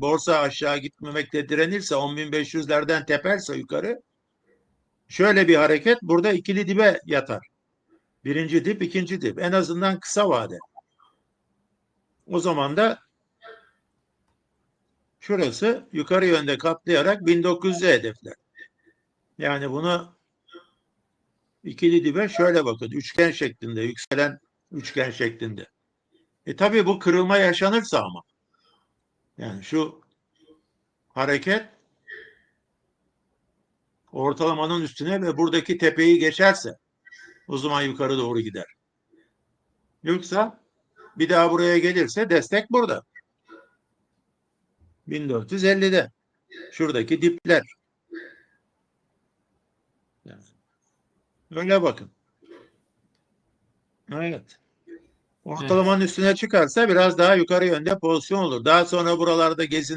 borsa aşağı gitmemekte direnirse 10.500'lerden teperse yukarı şöyle bir hareket burada ikili dibe yatar. Birinci dip, ikinci dip. En azından kısa vade. O zaman da şurası yukarı yönde katlayarak 1900'e hedefler. Yani bunu ikili dibe şöyle bakın. Üçgen şeklinde, yükselen üçgen şeklinde. E tabi bu kırılma yaşanırsa ama. Yani şu hareket ortalamanın üstüne ve buradaki tepeyi geçerse o zaman yukarı doğru gider. Yoksa bir daha buraya gelirse destek burada. 1450'de. Şuradaki dipler. Yani öyle bakın. Evet. Ortalamanın üstüne çıkarsa biraz daha yukarı yönde pozisyon olur. Daha sonra buralarda gezin